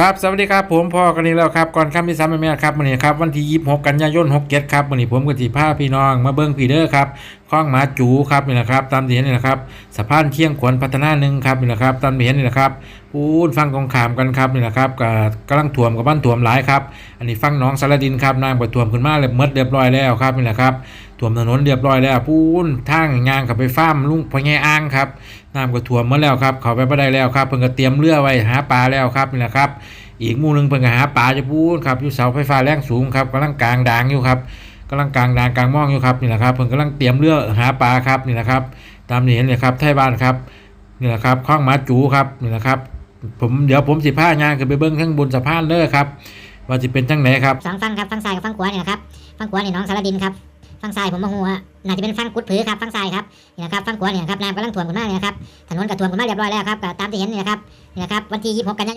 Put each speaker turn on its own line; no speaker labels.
ครับสวัสดีครับผมพ่อกันนี้แล้วครับก่อนคำที่สามแม่ครับวันนี้ครับวันที่ยี่สิบหกกันยายนหกเจ็ดครับวันนี้ผมกับสีผ้าพี่น้องมาเบิ้งพีเดอร์ครับคล้องหมาจูครับนี่แหละครับตามที่เห็นนี่แหละครับสะพานเที่ยงขวนพัฒนาหนึ่งครับนี่แหละครับตามที่เห็นนี่แหละครับปูนฟังกองขามกันครับนี่แหละครับกับกำลังถ่วมกับบ้านถ่วมหลายครับอันนี้ฟังน้องสารดินครับน้ำก็ถ่วมขึ้นมาเลยเมดเรียบร้อยแล้วครับนี่แหละครับ ถ่วมถนนเรียบร้อยแล้วปูนทางยางกับไปฟ้ามลุงพ่อแงอ่างครับน้ำก็ถ่วมมาแล้วครับเขาไปไม่ได้แล้วครับเพิ่งก็เตรียมเรือไว้หาปลาแล้วครับนี่แหละครับ อีกมู่หนึงเพิ่นก็หาปลาจะพูนครับอยู่เสาไฟฟ้าแรงสูงครับกำลังกลางดางอยู่ครับกำลังกลางดางกลางมองอยู่ครับนี่แหละครับเพิ่นกำลังเตรียมเรือหาปลาครับนี่แหละครับ ตามนี้เห็นเลยครับไทยบ้านครับนี่แหละครับข้องหมาจูครับนี่แหละครับผมเดี๋ยวผมสิพายางขึ้นไปเบิ้งข้างบนสะพานเด้อครับว่าจะเป็นจังไหนครับ
สองฝั่งครับฝั่งซ้ายกับฝั่งขวาเนี่ยนะครับฝั่งขวานี่น้องสารดินครับ ฝั่งซ้ายผมมาหัวน่าจะเป็นฟังกุดผือครับฟังซ้ายครับนี่นะครับฟังขวาเนี่ยครับน้ำกำลังท่วมกันมากเลยนะครับถนนก็ท่วมกันมากเรียบร้อยแล้วครับตามที่เห็นนี่นะครับนี่นะครับวันที่26กันยายน